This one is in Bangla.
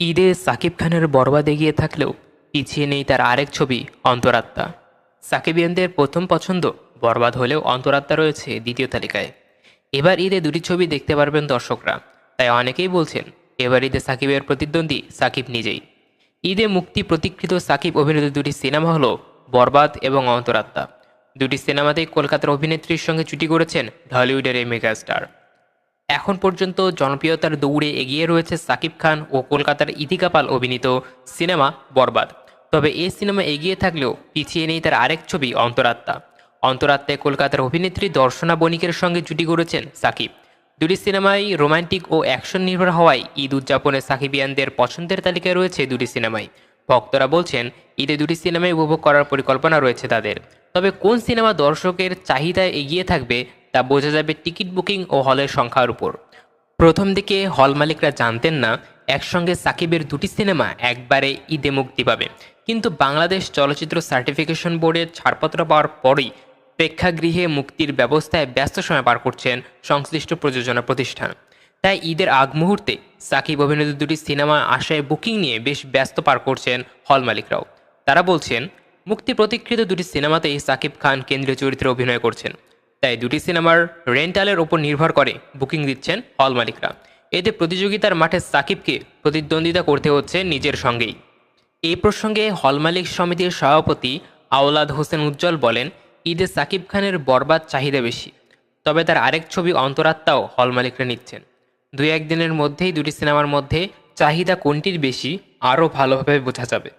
ঈদে সাকিব খানের বরবাদ এগিয়ে থাকলেও পিছিয়ে নেই তার আরেক ছবি অন্তরাত্মা। সাকিবিয়ানদের প্রথম পছন্দ বরবাদ হলেও অন্তরাত্মা রয়েছে দ্বিতীয় তালিকায়। এবার ঈদে দুটি ছবি দেখতে পারবেন দর্শকরা। তাই অনেকেই বলছেন, এবার ঈদে সাকিবের প্রতিদ্বন্দ্বী সাকিব নিজেই। ঈদে মুক্তি প্রতীক্ষিত সাকিব অভিনীত দুটি সিনেমা হলো বরবাদ এবং অন্তরাত্মা। দুটি সিনেমাতেই কলকাতার অভিনেত্রীর সঙ্গে জুটি করেছেন ঢলিউডের এই মেগাস্টার। এখন পর্যন্ত জনপ্রিয়তার দৌড়ে এগিয়ে রয়েছে সাকিব খান ও কলকাতার ইতিকা পাল অভিনীত সিনেমা বরবাদ। তবে এই সিনেমা এগিয়ে থাকলেও পিছিয়ে নেই তার আরেক ছবি অন্তরাত্মা। অন্তরাত্মায় কলকাতার অভিনেত্রী দর্শনা বণিকের সঙ্গে জুটি করেছেন সাকিব। দুটি সিনেমাই রোমান্টিক ও অ্যাকশন নির্ভর হওয়ায় ঈদ উদযাপনে সাকিবিয়ানদের পছন্দের তালিকায় রয়েছে দুটি সিনেমাই। ভক্তরা বলছেন, ঈদে দুটি সিনেমাই উপভোগ করার পরিকল্পনা রয়েছে তাদের। তবে কোন সিনেমা দর্শকের চাহিদায় এগিয়ে থাকবে তা বোঝা যাবে টিকিট বুকিং ও হলের সংখ্যার উপর। প্রথম দিকে হল মালিকরা জানতেন না, একসঙ্গে সাকিবের দুটি সিনেমা একবারে ঈদে মুক্তি পাবে। কিন্তু বাংলাদেশ চলচ্চিত্র সার্টিফিকেশন বোর্ডের ছাড়পত্র পাওয়ার পরই প্রেক্ষাগৃহে মুক্তির ব্যবস্থায় ব্যস্ত সময় পার করছেন সংশ্লিষ্ট প্রযোজনা প্রতিষ্ঠান। তাই ঈদের আগ মুহূর্তে সাকিব অভিনীত দুটি সিনেমা আশায় বুকিং নিয়ে বেশ ব্যস্ত পার করছেন হল মালিকরাও। তারা বলছেন, মুক্তি প্রতীক্ষিত দুটি সিনেমাতেই সাকিব খান কেন্দ্রীয় চরিত্রে অভিনয় করছেন। তাই দুটি সিনেমার রেন্টালের ওপর নির্ভর করে বুকিং দিচ্ছেন হল মালিকরা। এতে প্রতিযোগিতার মাঠে সাকিবকে প্রতিদ্বন্দ্বিতা করতে হচ্ছে নিজের সঙ্গেই। এই প্রসঙ্গে হল মালিক সমিতির সভাপতি আওলাদ হোসেন উজ্জ্বল বলেন, ঈদে সাকিব খানের বরবাদ চাহিদা বেশি, তবে তার আরেক ছবি অন্তরাত্মাও হল মালিকরা নিচ্ছেন। দুই একদিনের মধ্যেই দুটি সিনেমার মধ্যে চাহিদা কোনটির বেশি, আরও ভালোভাবে বোঝা যাবে।